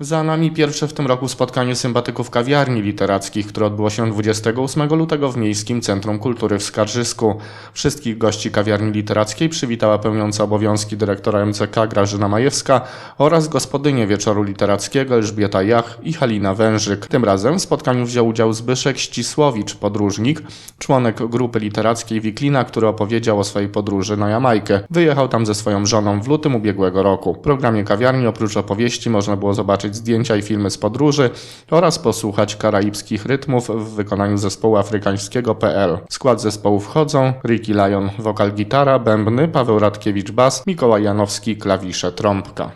Za nami pierwsze w tym roku spotkanie sympatyków kawiarni literackich, które odbyło się 28 lutego w Miejskim Centrum Kultury w Skarżysku. Wszystkich gości kawiarni literackiej przywitała pełniąca obowiązki dyrektora MCK Grażyna Majewska oraz gospodynie wieczoru literackiego Elżbieta Jach i Halina Wężyk. Tym razem w spotkaniu wziął udział Zbyszek Ścisłowicz, podróżnik, członek grupy literackiej Wiklina, który opowiedział o swojej podróży na Jamajkę. Wyjechał tam ze swoją żoną w lutym ubiegłego roku. W programie kawiarni oprócz opowieści można było zobaczyć zdjęcia i filmy z podróży oraz posłuchać karaibskich rytmów w wykonaniu zespołu afrykańskiego PL. W skład zespołu wchodzą Ricky Lyon, wokal gitara, bębny, Paweł Radkiewicz bas, Mikołaj Janowski klawisze, trąbka.